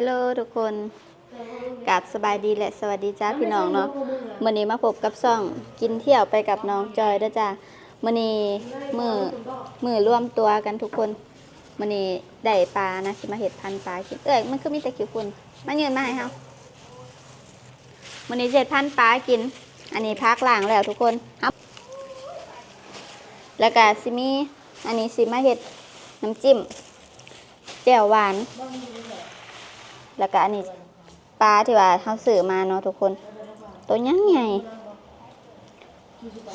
ฮลโหลทุกคนกราบสบายดีและสวัสดีจ้าพี่น้องเนาะมื้อนี้มาพบกับซ่องกินเที่ยวไปกับน้องจอยเด้อจ้ามื้อนี้มือมือร่วมตัวกันทุกคนมื้อนี้ได้ปลานะสิมาเฮ็ดพันธุ์ปลากินเอ้ยมันคือมีแต่ขี้ฝุ่นมายืนมาให้เฮามื้อนี้สิเฮ็ดพันธุ์ปลากิน อันนี้พักล้างแล้วทุกคนครับ แล้วก็สิมีอันนี้สิมาเฮ็ดน้ำจิ้มแจ่วหวาน แล้วก็อันนี้ปลาที่ว่าเขาซื้อมาเนาะทุกคน ตัวยังไง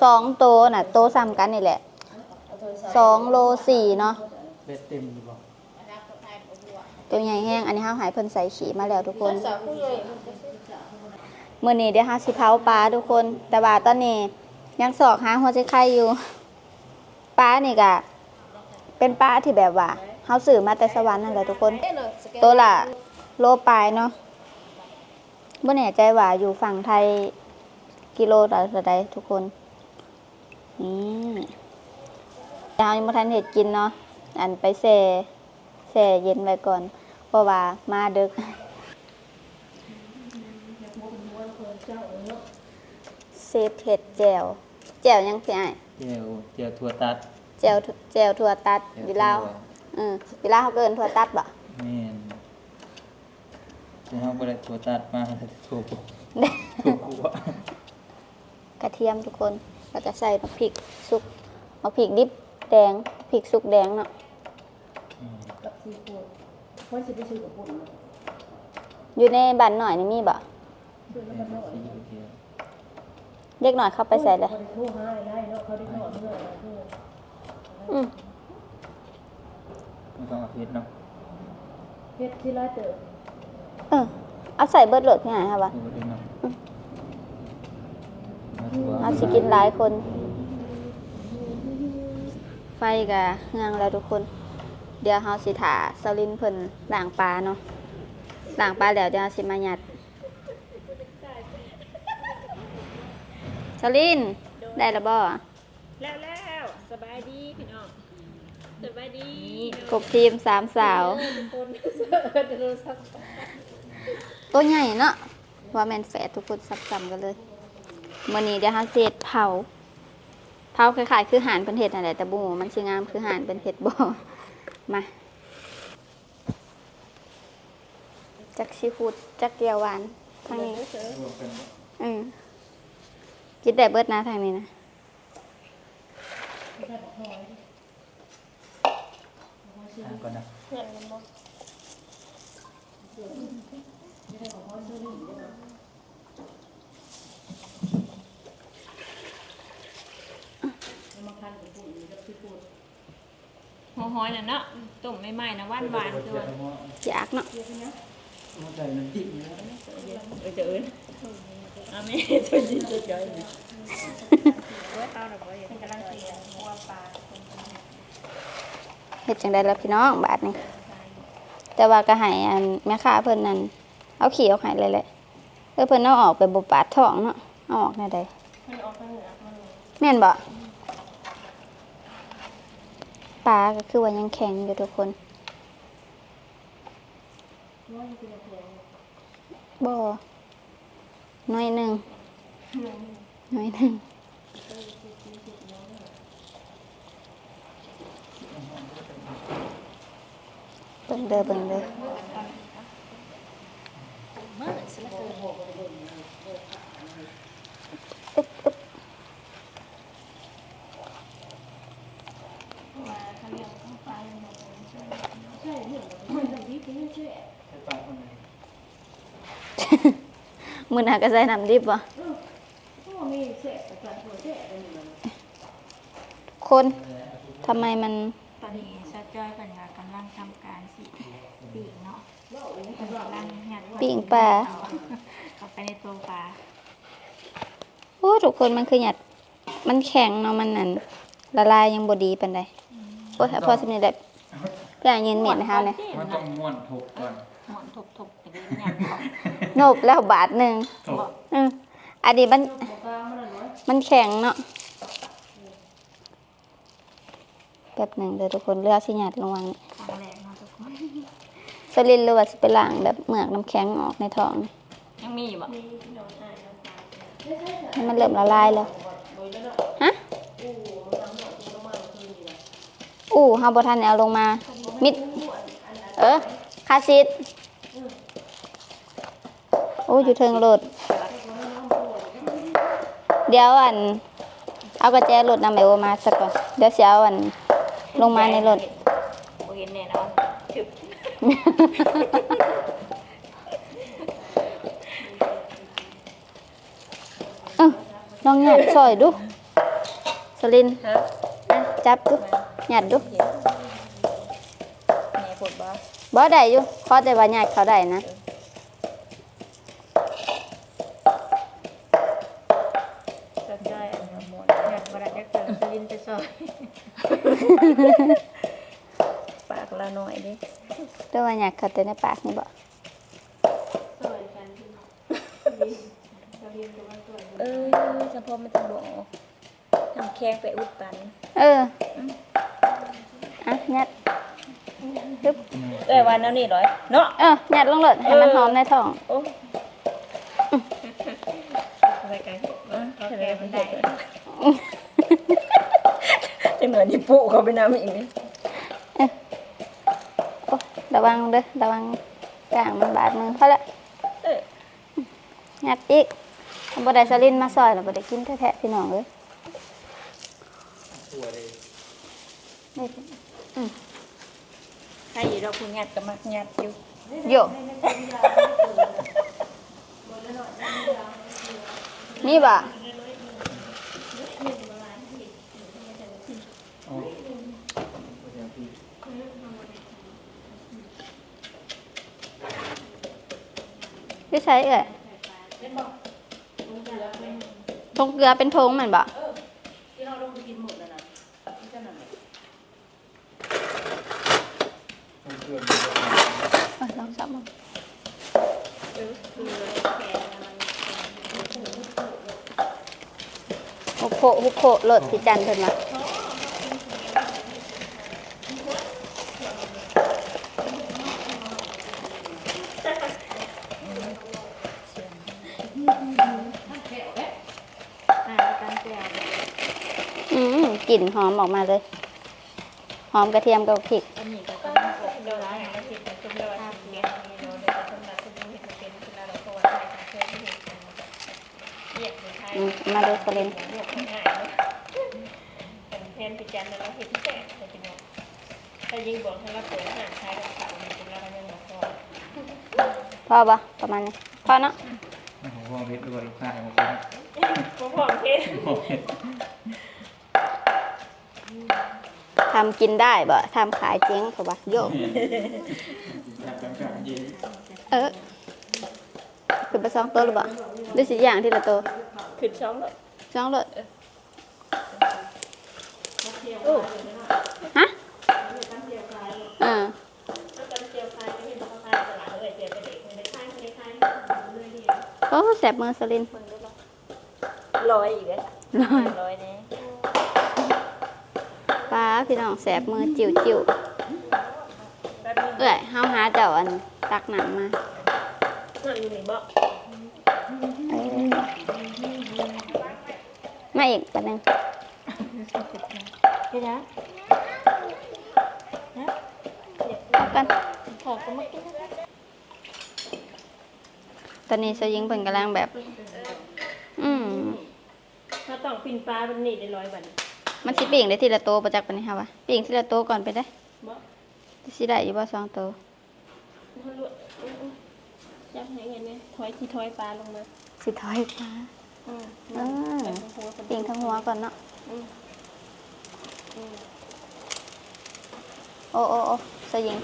สองตัวน่ะ โตวซ้ำกันนี่แหละสองโลสี่เนาะเบ็ดเต็มอยู่บ่ตัวใหญ่แห้งอันนี้เขาหายเพิ่นใส่ขีมาแล้วทุกคนเมื่อนี้เดี๋ยวเขาสิเผาปลาทุกคน แต่ว่าตอนนี้ยังสอกหาหัวใจไข่อยู่ปลานี่ก็เป็นปลาที่แบบว่าเขาซื้อมาแต่สวรรค์นั่นแหละทุกคน ตัวละ โลปลายเนาะบ่แน่ใจว่าอยู่ฝั่งไทยกิโลต่อใดทุกคน นี่ยาวยังบ่ทันเห็ดกินเนาะ อันไปแช่แช่เย็นไว้ก่อน เพราะว่ามาดึกเซฟเห็ดแจ่วแจ่วยังพี่อ้ายเจียวเจียวถั่วตัดแจ่วแจ่วถั่วตัดแจ่ววิลาวถั่วเออวิลาวเขาเกินถั่วตัดบ่แม่น แต่เฮาบ่ได้ถั่วตัดมาแต่ถั่วปุ๊บถั่วปุ๊บกระเทียมทุกคนเราจะใส่มะพริกสุกมะพริกดิบแดงพริกสุกแดงเนาะกับซีฟู้ดว่าจะไปซื้อกับปุ่นอยู่ในบ้านหน่อยนี่มีบ่ซื้อแล้วก็นอนสีเขียวเด็กหน่อยเข้าไปใส่เลยเขาได้โทรหาได้เนาะเขาได้นอนเมื่อไหร่เมื่ออืมมันต้องเอาเผ็ดเนาะเพชรที่ไรเติบเออเอาใส่เบิดโหลดที่ไหนคะวะดูด้วยเนาะมาถั่วเอาสิกินหลายคน ไฟกะเฮืองแล้วทุกคน เดี๋ยวเฮาสิถาสลินเพิ่นล้างปลาเนาะล้างปลาแล้วเดี๋ยวเฮาสิมาหยัดสลินได้แล้วบ่แล้วแล้วสบายดีพี่น้องสบายดีครบทีมสามสาวคนเสิร์ฟโทรศัพท์ ตัวใหญ่เนาะว่าแมนแฝดทุกคนสับซ้ำกันเลยมื่อนี้เดี๋ยวฮาเฮ็ดเผาเผาคล้ายๆคือห่านเป็นเห็ดนั่นแต่บูมันสิงามคือห่านเป็นเห็ดบ่มาจักซีฟูดจักเกียวหวานทางนี้อืมกินได้เบิดนะทางนี้นะก่อนนะ หัวหอยน่ะเนาะต้มใหม่ๆนะหวานหวานๆด้วยอยากเนาะมันใส่น้ำจิ้มนะเออเจออื่นอาแม่ตัวจริงตัวจอยนะว่าเตาหรือว่าอย่างกำลังตีหัวปลาเฮ็ดจังได๋ล่ะพี่น้องบาดนี้ แต่ว่าก็ให้อันแม่ค้าเพิ่นนั่น เอาขี้ออกให้เลยแหละเออเพิ่นเอาออกไปบ่ปาดท้องเนาะเอาออกแน่ใดเหนือมันแม่นบ่ปลาก็คือว่ายังแข็งอยู่ทุกคนบ่น้อยหนึ่งน้อยหนึ่งเบิ่งเด้อเบิ่งเด้อบอึ๊บ มื้อหน้าก็ใส่น้ำดิบบ่ก็มีแสะแต่การหัวแสะเป็นอย่างนั้นคนทำไมมันตอนนี้ซาจอยเป็นกำลังทำการสีปีกเนาะกำลังงัดปิ้งปลาเข้าไปในตัวปลาโอ้ทุกคนมันคือหยัดมันแข็งเนาะมันนั่นละลายยังบ่ดีปานใดโอ้ยพอสิมีได้พี่อ่านยืนเมียนนะคะเนี่ยมันต้องม้วนถูกก่อน หมอนทุบๆอย่างนี้งัดเขาโนบแล้วบาทหนึงถูกอืออันนี้มันกลางมันน้อยมันแข็งเนาะแป๊บหนึ่งเดี๋ยวทุกคนเลือกสิหยัดลงวางนี่ครั้งแรกเนาะทุกคนสลินหรือว่าสิไปล้างแบบเหมือกน้ำแข็งออกในท้องยังมีอยู่บ่ให้มันเริ่มละลายแล้วฮะอู้เฮาบ่ทันได้เอาลงมามิดเออคาซิดโอ้อยู่เทิงรถ เดี๋ยวอัน เอากระแจรถนำไปโอมาสักก่อน เดี๋ยวสิเอาอัน ลงมาในรถบ่เห็นแน่นอนถึกเออลองหยัดซอยดู สลินฮะอะจับดูหยัดดูแม่ปวดบ่บ่ได้อยู่ขอแต่ว่าหยัดเขาได้นะ สนใจอันนี้หมดอยากบ่ได้อยากเจอสลินไปซอย ปากละหน่อยดิด้วยว่าหยัดเขาแต่ในปากนี่บ่เออเฉพาะมันจะบ่ออกทำแข้งไปอุดตัน เอออะหยัดดึบเอ้ยวันนั้นนี่ร้อยเนาะเออหยัดลงรถให้มันหอมในท้องโอ้ไปไกลโอเคมันได้จะเหมือนญี่ปุ่นเขาไปน้ำอีกนี่โอ้ระวังเด้อระวังกลางมันบาดมือพอละเออหยัดอีกบ่ได้สลินมาซอยแล้วบ่ได้กินแท้ๆพี่น้องเอ้ยตัวเลยนี่ให้อยู่ดอกคุณงัดกับมักงัดอยู่โยนี่บ่ เอาเดี๋ยวพี่ พี่ใช้เอ่ยทงเกลือเป็นทงเหมือนบ่ต้องเพื่อนเอ้ยลองสับมันฮุกโคฮุกโคโหลดพี่จันเพิ่นมาอืมก ลิ่นหอมออกมาเลย หอมกระเทียมกับพริกอันนี้ก็ต้องอบเดี๋ยวร้านอาหารเสร็จแล้วจุ่มแล้วว่าสิเลี้ยงนี่เนาะเดี๋ยวจะสำหรับคุณผู้เห็นเป็นคุณเราเพราะว่าใครเคยเห็นเรียกคนไทยอืมมาดูสลินเรียกง่ายๆเนาะเป็นแทนพิจารณาเราเห็นแก่แต่เป็นว่าถ้ายิ่งบอกให้เราเปิดอาหารไทยกับเขาเนี่ยเป็นเราก็ยังบอกพอพอปะประมาณนี้พอเนาะโอ้โหพ่อเพชรด้วยลูกค้าของผมพอพอเทศพ่อเพชร ทำกินได้บ่ทำขายเจ๊งเพราะว่าโยกอยากกันกันยินเออคือไปสองตัวหรือเปล่าหรือสิอย่างที่ละตัวขึ้นช่องแล้วสองเลยโอ้ฮะอ่าแล้วกันเจียวคายก็เห็นเขาคายตลาดเลยเจียวเป็นเด็กในค่ายในค่ายเลยดีโอ้แสบมือสลินร้อยอีกเลยร้อยร้อยนี่ป้า พี่น้องแสบมือจิ๋วจิ๋วเอ้ยเฮาหาเจ้าอันตักหนังมานั่งอยนี่บ่เออมาอีกปันนึงเฮ็ดนะเอากันขอก็มากินตอนนี้สยิงเพิ่นกำลังแบบ อืมถ้าต้องปินปลาเป็นนี่ได้ร้อยบาท มันสิปิ่งได้ทีละโตวประจักษ์ปานนี้ค่ะวะปิ่งทีละโตวก่อนไปได้บ่สิได้อยู่บ่สองโตวถ้าลวกจับให้เงินไหมถอยที่ถอยปลาลงมาสิถอยฟ้าอืมเออปิ่งทั้งหัวก่อนเนาะอืมอืมโอ้โอ้โอ้สยิง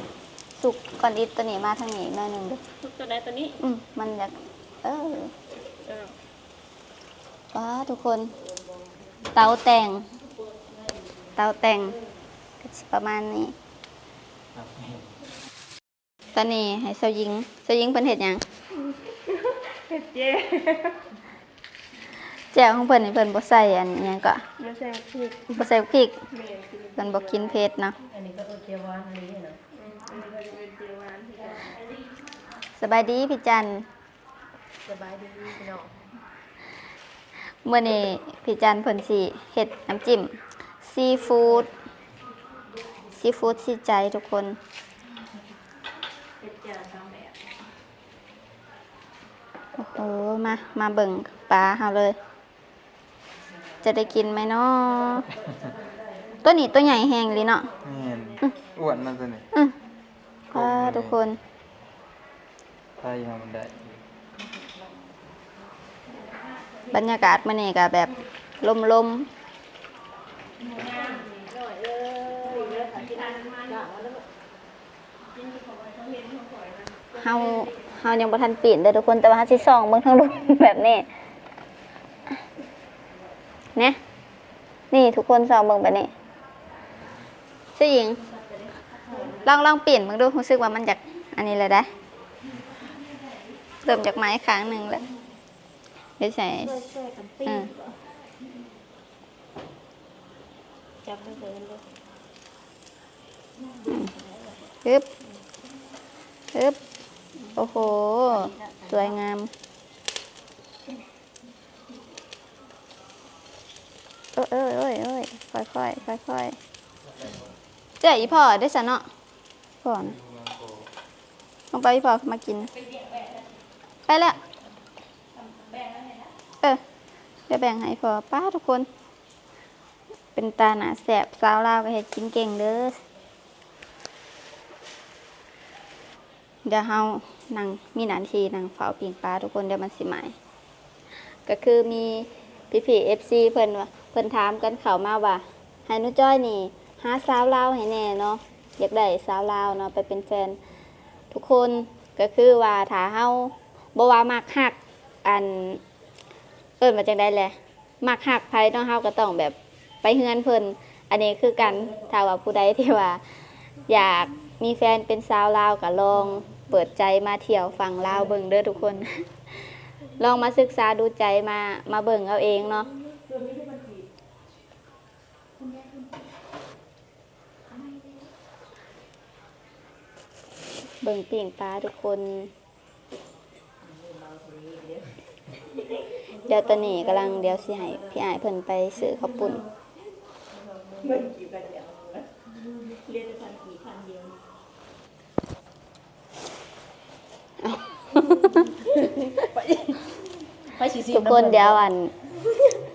สุกก่อนอีตัวนี้มาทางนี้หน่อยหนึงเด้อทุกตัวไหนตัวนี้ อืมมันอยากเออเออว้าทุกคน เตาแต่ง เตาแต่งก็สิประมาณนี้ครับตอนนี้ให้เสายิงเสายิงเพิ่นเฮ็ดหยังเจ๊แจ่วของเพิ่นนี่เพิ่นบ่ใส่อันหยังก็มาแซ่บพี่บ่ใส่พริกแม่กินเพิ่นบ่กินเผ็ดเนาะอันนี้ก็ตัวเจียวหวานอันนี้เนาะอืมอันนี้ก็จะเป็นเจียวหวานที่กันสบายดีพี่จันสบายดีพี่น้องเมื่อนี้พี่จันเพิ่นสิเฮ็ดน้ำจิ้ม ซีฟู้ดซีฟู้ดซีใจทุกคนเป็นเจ้าสองแบบโอ้โห มา มาเบิ่งปลาเฮาเลย จะได้กินไหมเนาะตัวนี้ตัวใหญ่แหงเลยเนาะแม่นอ้วนมันตัวนี้อือปลาทุกคนไทยทำได้บรรยากาศมื้อนี้ก็แบบลมๆ เฮาเฮายังบ่ทันปีนเด้อทุกคนแต่ว่าเฮาสิส่องเบิ่งทางลุมแบบนี้เนี่ยนี่ทุกคนส่องเบิ่งแบบนี้ชื่อหญิง ลองลองเปลี่ยนมึงดูรู้สึกว่ามันจากอันนี้เลยได้เริ่มจากไม้ค้างหนึ่งแล้วเดี๋ยวใส่เออา จับให้เดินเลยฮึบฮึบโอ้โห สวยงาม เอ้ยเอ้ยเอ้ยเอ้ยค่อยค่อยค่อยค่อยๆเจ๊อีพ่อได้สะเนาะพ่อนลงไปอีพ่อมากิน ไปแล้ว เออเดี๋ยวแบ่งให้พ่อป้าทุกคน เป็นตาหนาแสบสาวลาวก็เฮ็ดกินเก่งเด้อเดี๋ยวเฮานั่งมีหนาทีนั่งเฝ้าปิงปลาทุกคนเดี๋ยวมันสิหมายก็คือมีพี่พีเอฟซีเพิ่นว่าเพิ่นถามกันเข้ามาว่าให้นุจ้อยนี่หาสาวลาวให้แน่เนาะอยากได้สาวลาวเนาะไปเป็นแฟน ทุกคนก็คือว่าถ้าเฮาบ่ว่ามักฮักอันเอิ้นมาจังได้แหละมักฮักไผเนาะเฮาก็ต้องแบบ ไปเฮือนเพิ่นอันนี้คือกันถ้าว่าผู้ใดที่ว่า อยากมีแฟนเป็นสาวลาวก็ลอง เปิดใจมาเที่ยวฝั่งลาวเบิ่งเด้อทุกคน ลองมาศึกษาดูใจมามาเบิ่งเอาเองเนาะเบิ่งปิ่งปลาทุกคน เดี๋ยวตอนนี้กำลังเดี๋ยวสิให้พี่อายเพิ่นไปซื้อข้าวปุ้น ไปสิสิทุกคนเดี๋ยวอัน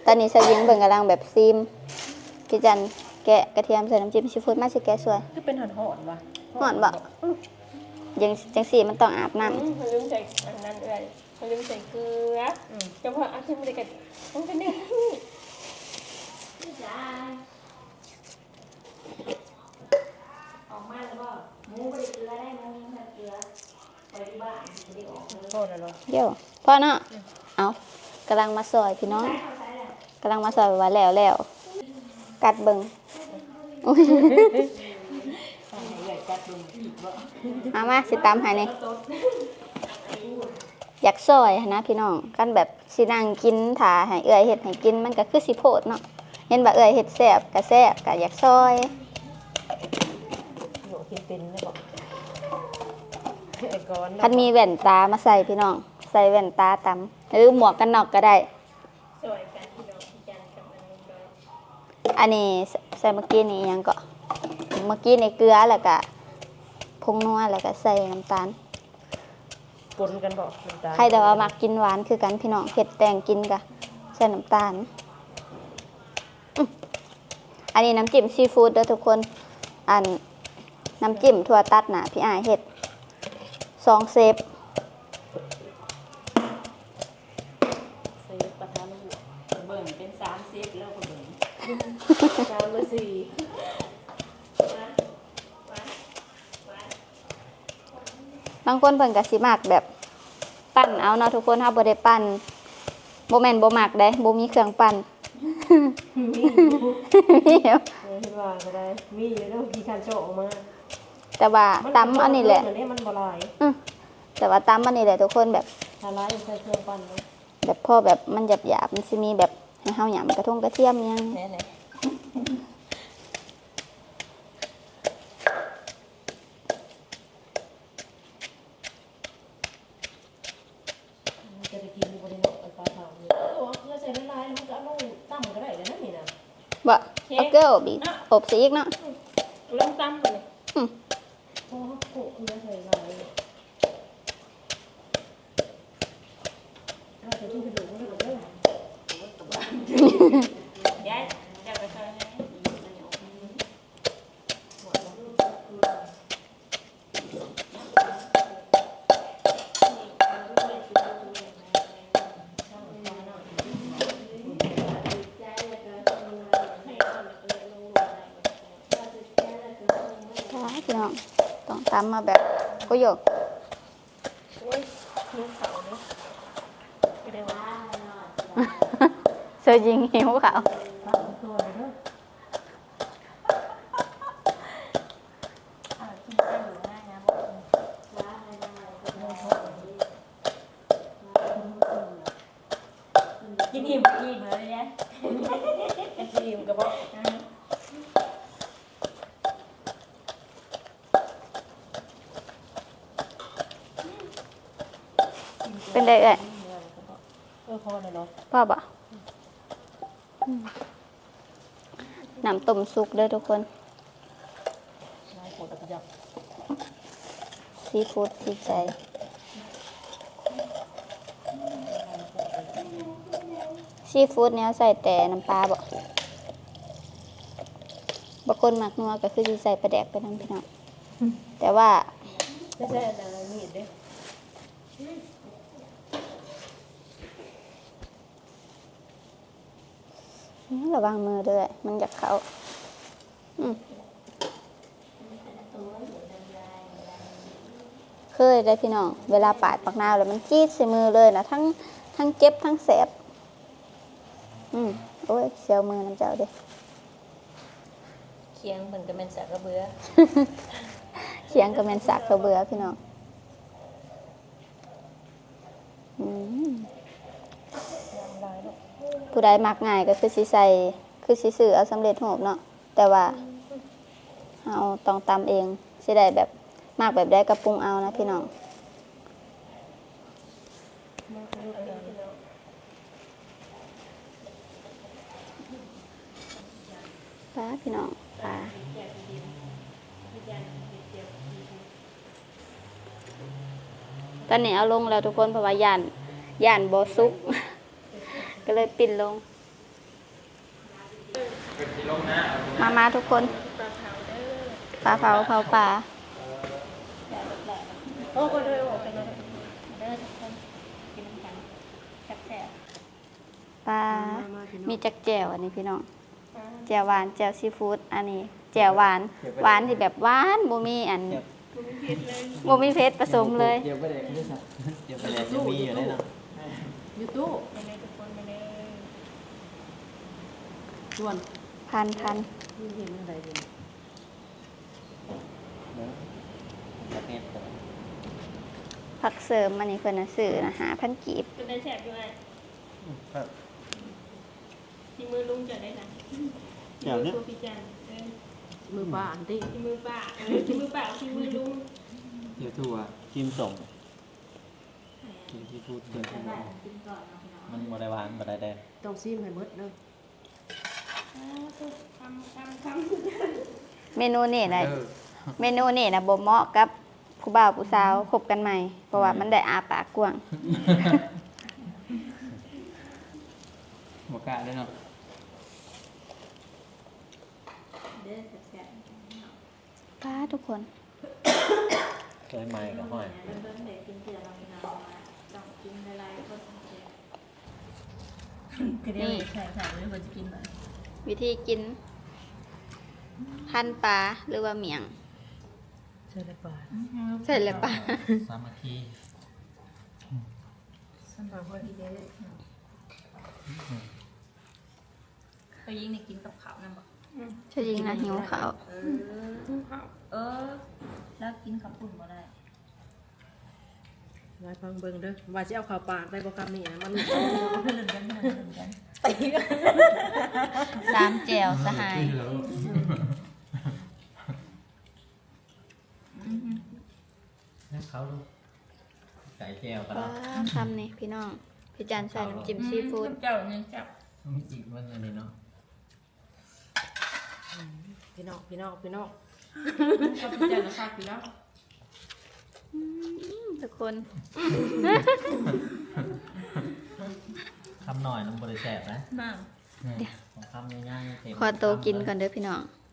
ตอนนี้สวิงเบิ่งกำลังแบบซีมพี่จันแกะกระเทียมใส่น้ำจิ้มซีฟู้ดมาสิแกะสวยคือเป็นหอนหอนว่ะหอนบ่ยังจังสีมันต้องอาบน้อืมเขาลืมใส่อันนั้นเลยเขาลืมใส่เกลืออืมเฉพาะอาชิมเลยกันมันเป็นเนี่ยโำทษแล้วเนาะ เดี๋ยวพ่อเนาะเอากำลังมาซอยพี่น้องกำลังมาซอยว่าแล้วแล้วกัดเบิ่งอุ๊ยมามาสิตามหายนี่อยากซอยนะพี่น้องกันแบบสินั่งกินถาให้เอื้อยเฮ็ดให้กินมันก็คือสิโพดเนาะเห็นว่าเอื้อยเฮ็ดแซบก็แซบก็อยากซอย โหกินเป็นไม่บอกไอ้ก้อนคันมีแว่นตามาใส่พี่น้อง ใส่แว่นตาตำหรือหมวกกันน็อกก็ได้ สวยกันพี่น้องพี่จันกับอันนี้ด้วยอันนี้ใส่ใส่เมื่อกี้นี่ยังก็เมื่อกี้ในเกลือแล้วก็พงนัวแล้วก็ใส่น้ำตาล ปนกันบอกน้ำตาลใครแต่ว่ามักกินหวานคือกันพี่น้องเผ็ดแต่งกินกะใส่น้ำตาลอื้ออันนี้น้ำจิ้มซีฟู้ดเด้อทุกคน อัน น้ำจิ้มถั่วตัดนะพี่อายเห็ดสองเซฟใส่ประทานลูกเบิ่งเป็นสามสิบแล้วก็เบิ่งสามหรือสี่บางคนเพิ่นก็สิมักแบบปั้นเอาเนาะทุกคนเฮาบ่ได้ปั้นบ่แม่นบ่มักได้บ่มีเครื่องปั้นมีอยู่เออเห็นว่าก็ได้มีอยู่แล้วกี่คันโจออกมา แต่ว่าตำอันนี้แหละเดี๋นี้มันบ่ลอยอือแต่ว่าตำอันนี้แหละทุกคนแบบละลายใส่เคองก่อนแบบพ่อแบบมันหยาบหยาบมันจะมีแบบให้เฮาหยาำกระทงกระเทียมยังบ่เอาเกลือบีบอบซีอีกเนาะลองตำเลย โอ้โหคุณได้ใส่ลายถ้าจะที่กระดูกก็กระด้าย ก็โยกโอ้ยลูกเขาเนาะไม่ได้ว่าเสื้อยิงหิวขาวตัวเลยเนาะอ่ากินได้หรือง่ายนะบอกกินอิ่มอิ่มเลยเนี่ยกินอิ่มกระบอกเป็น ได้เอ่ยเออพอเลยเนาะพ่อบ่อืมน้ำต้มสุกเด้อทุกคนลายโคตรกระยับซีฟู้ดซีใจ ซีฟู้ดเนี้ยใส่แต่น้ำปลาบ่บางคนหมักนัวก็คือสิใส่ปลาแดกไปน้ำพี่น้องแต่ว่า ไม่ใช่อะไรมีดเด้ ระวังมือด้วย มันอยากเข้าอืมเคยได้พี่น้อง เวลาปาดปักนาวแล้วมันจี๊ดใส่มือเลยนะทั้งทั้งเจ็บทั้งแสบ อืมโอ้ยเสียวมือน้ำเจ้าเด้เคียงเหมือนกับเป็นสักกระเบือเขียงกับแมนสักเขาเบื่อพี่น้อง อืม ผู้ใดมักง่ายก็คือสิใส่คือสิซื้อเอาสำเร็จรูปเนาะแต่ว่าเอาต้องตำเองสิได้แบบมากแบบได้กระปรุงเอานะพี่น้องปลาพี่น้องปลาตอนนี้เอาลงแล้วทุกคนเพราะว่าย่านย่านบซุก ก็เลยปิดลง มามาทุกคนปลาเผาเผาปลาโอ้ก็เลยบอกไปเลยเด้อทุกคนกินกันแซ่บปลา มีจักแจ่วอันนี้พี่น้อง แจ่วหวาน แจ่วซีฟู้ด อันนี้ แจ่วหวาน หวานที่แบบหวานบ่มีอันบ่มีเพชรผสมเลย เดี๋ยวไปแดกด้วยสักเดี๋ยวไปแดกจะมีอยู่แน่นอนยูทูบ ๆไปเลยทุกคนไปเลย ส่วนพันพันนี่เห็นอะไรดีประเทศก่อนผักเสริมอันนี้เพิ่นน่ะซื้อนะหาพันกีบจะได้แซ่บด้วยครับที่มือลุงจะได้นะเดี๋ยวเนี้ยตัวพี่จันเออมือบ้าอันที่ที่มือป้าเออที่มือป้าที่มือลุงเดี๋ยวถั่วชิมส่งกินที่พูดเดี๋ยวถั่วมันบริวารบริแดงต้องซีมให้หมดเลยคำคำค เมนูนี่นะเมนูนี่นะบ่เหมาะกับผู้บ่าวผู้สาวคบกันใหม่ เพราะว่ามันได้อาปากกว้างหมกกะด้วยเนาะำเด้อแซ่บป้าทุกคนเคยใหม่กับห้อยๆเริ่มเด็กกินเกลือเราไม่นอนมาต้องกินอะไรก็ต้องเจ็บคือเดี๋ยวใส่ใส่ไม่ควรจะกินแบบ วิธีกิน พันปลาหรือว่าเมียงใช่เลยป่าใส่เลยปลาสามัคคีสำหรับคนที่เยอะเขายิ่งในกินกับข้าวนั่นบอกช่วยยิงนะหิวเขาวเออเออ แล้วกินข้าวปุ่นก็ได้ไว้ฟังเบิ่งเด้อว่าจะเอาข่าวปากได้บ่คำนี้นะมัน เล่นกันเล่นกัน สามแจวสหายเขาลูกไก่แก้วกันป้าเนาะคำนี่พี่น้อง พี่จันใส่น้ำจิ้มซีฟู้ดเจ้าเนี่ยจับจิกมันอันนี้เนาะพี่น้องพี่น้องพี่น้องก็พิจารณาคักอยู่แล้วทุกคน คำหน่อยน้ำบริแสบนะมา ของคำง่ายๆเต็ม ขอโตวกินก่อนเด้อพี่น้องเ